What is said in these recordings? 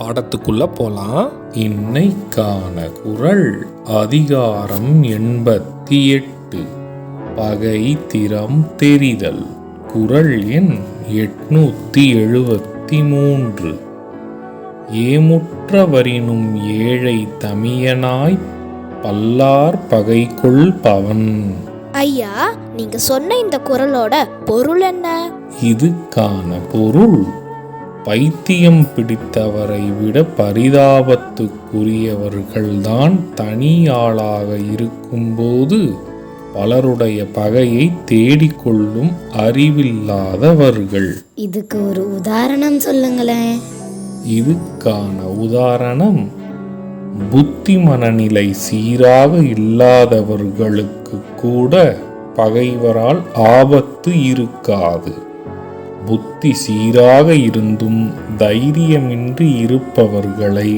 பாடத்துக்குள்ள போலாம். இன்னைக்கான குரல் அதிகாரம் எண்பத்தி எட்டு. பகை திறம் தெரிதல். குரல் எண் எட்நூத்தி எழுபத்தி மூன்று. ஏமுற்றவரினும் ஏழை தமியனாய் பல்லார் பகைக்குள் பவன். ஐயா நீங்க சொன்ன இந்த குரலோட பொருள் என்ன? இதுக்கான பொருள் பைத்தியம் பிடித்தவரை விட பரிதாபத்துக்குரியவர்கள்தான் தனி ஆளாக இருக்கும்போது பலருடைய பகையை தேடிக்கொள்ளும் அறிவில்லாதவர்கள். இதுக்கு ஒரு உதாரணம் சொல்லுங்களேன். இதுக்கான உதாரணம் புத்தி மனநிலை சீராக இல்லாதவர்களுக்கு கூட பகைவரால் ஆபத்து இருக்காது. புத்தி சீராக இருந்தும் தைரியமின்றி இருப்பவர்களை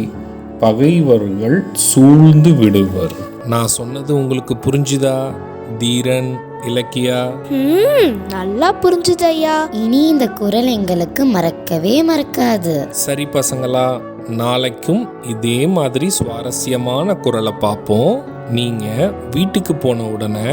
பகைவர்கள் சூழ்ந்து விடுவர். நான் சொன்னது உங்களுக்கு புரிஞ்சுதா தீரன் இலக்கியா? ம் நல்லா புரிஞ்சுது ஐயா இனி இந்த குரல் எங்களுக்கு மறக்கவே மறக்காது. சரி பசங்களா நாளைக்கும் இதே மாதிரி சுவாரஸ்யமான குரலை பார்ப்போம். நீங்க வீட்டுக்கு போன உடனே